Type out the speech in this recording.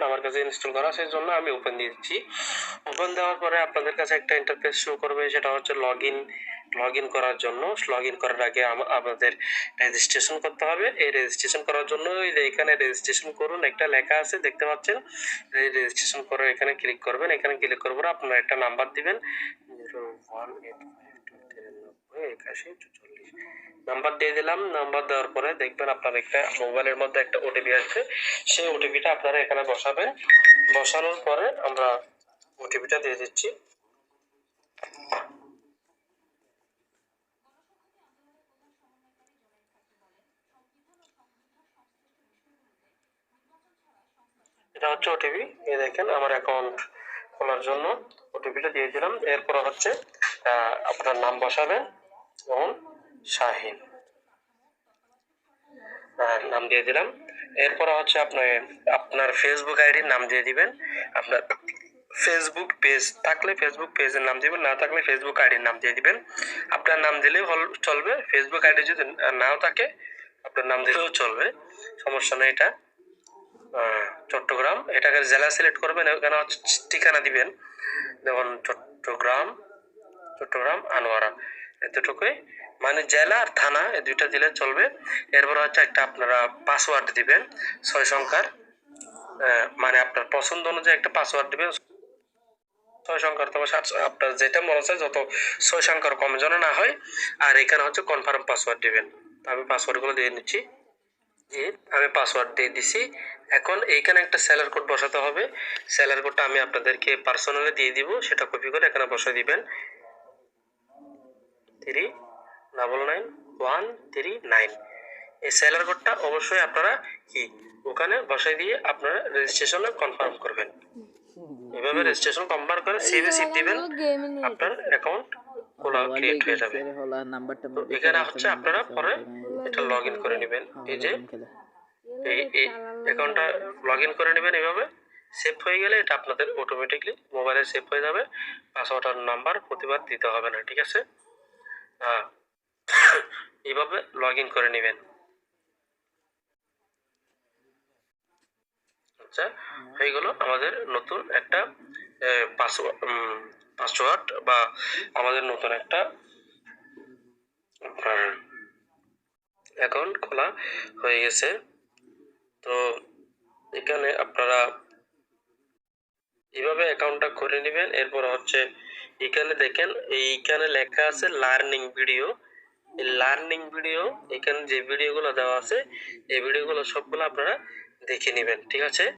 করবেন আমার কাছে ইনস্টল করা সেই জন্য আমি ওপেন দিয়ে দিচ্ছি। ওপেন দেওয়ার পরে আপনাদের কাছে একটা ইন্টারফেস শো করবে, সেটা হচ্ছে লগ ইন লগ ইন করার জন্য। লগ ইন করার আগে আম- আমাদের রেজিস্ট্রেশন করতে হবে। এই রেজিস্ট্রেশন করার জন্য এখানে রেজিস্ট্রেশন করুন, একটা লেখা আছে, দেখতে পাচ্ছেন? এই রেজিস্ট্রেশন করে এখানে ক্লিক করবেন। এখানে ক্লিক করব আপনার একটা নাম্বার দিবেন। Zero one eight five two তিরানব্বই একাশি চল্লিশ নাম্বার দিয়ে দিলাম। নাম্বার দেওয়ার পরে দেখবেন আপনার একটা মোবাইলের মধ্যে একটা ওটিপি আছে। সেই ওটিপিটা আপনারা এখানে বসাবেন। বসানোর পরে আমরা ওটিপিটা দিয়ে দিচ্ছি। এটা হচ্ছে ওটিপি এই দেখেন, আমার অ্যাকাউন্ট খোলার জন্য ওটিপিটা দিয়ে দিলাম। এরপর হচ্ছে আপনার নাম বসাবেন। যেমন শাহিন। নাম দিয়ে দিলাম। এরপর হচ্ছে আপনার আপনার ফেসবুক আইডির নাম দিয়ে দিবেন। আপনার ফেসবুক পেজ থাকলে ফেসবুক পেজের নাম দিবেন, না থাকলে ফেসবুক আইডির নাম দিয়ে দিবেন। আপনার নাম দিলেই চলবে। ফেসবুক আইডি যদি নাও থাকে, আপনার নাম দিলেও চলবে। সমস্যা নেই এটা। চট্টগ্রাম। এটাকে জেলা সিলেক্ট করবেন, এখানে হচ্ছে ঠিকানা দিবেন। যেমন চট্টগ্রাম চট্টগ্রাম, আনোয়ারা। এতটুকুই। মানে জেলা আর থানা, এই দুইটা দিলে চলবে। এরপর হচ্ছে একটা আপনারা পাসওয়ার্ড দিবেন, ছয় সংখ্যার মানে আপনার পছন্দ অনুযায়ী একটা পাসওয়ার্ড দিবেন। ছয় সংখ্যার তবে সাত- আপনার যেটা মনে হচ্ছে যত ছয় সংখ্যার কম যেন না হয়, আর এখানে হচ্ছে কনফার্ম পাসওয়ার্ড দিবেন। আমি পাসওয়ার্ডগুলো দিয়ে নিচ্ছি। জি আমি পাসওয়ার্ড দিয়ে দিছি। এখন এইখানে একটা সেলার কোড বসাতে হবে। সেলার কোডটা আমি আপনাদেরকে পার্সোনালি দিয়ে দিব। সেটা কপি করে এখানে বসে দিবেন। Three double nine one three nine এই সেলার কোডটা অবশ্যই আপনারা কি? ওখানে বসাই দিয়ে আপনারা রেজিস্ট্রেশনে কনফার্ম করবেন। এভাবে রেজিস্ট্রেশন কনফার্ম করে সেভে সিট দিবেন। আপনার অ্যাকাউন্ট খোলা ক্রিয়েট হয়ে যাবে। এখানে হচ্ছে আপনারা পরে এটা লগ ইন করে নেবেন। এই যে এই এই অ্যাকাউন্টটা লগ ইন করে নেবেন এভাবে। সেভ হয়ে গেলে এটা আপনাদের অটোমেটিকলি মোবাইলে সেভ হয়ে যাবে। পাসওয়ার্ড আর নাম্বার প্রতিবার দিতে হবে না ঠিক আছে? হ্যাঁ এইভাবে লগ ইন করে নেবেন। আচ্ছা হয়ে গেল আমাদের নতুন একটা পাসওয়ার্ড পাসওয়ার্ড বা আমাদের নতুন একটা অ্যাকাউন্ট খোলা হয়ে গেছে। তো এখানে আপনারা এইভাবে অ্যাকাউন্টটা করে নেবেন। এরপর হচ্ছে এখানে দেখেন, এইখানে লেখা আছে লার্নিং ভিডিও লার্নিং ভিডিও এখানে যে ভিডিওগুলো দেওয়া আছে, এই ভিডিওগুলো সবগুলো আপনারা দেখে নেবেন, ঠিক আছে?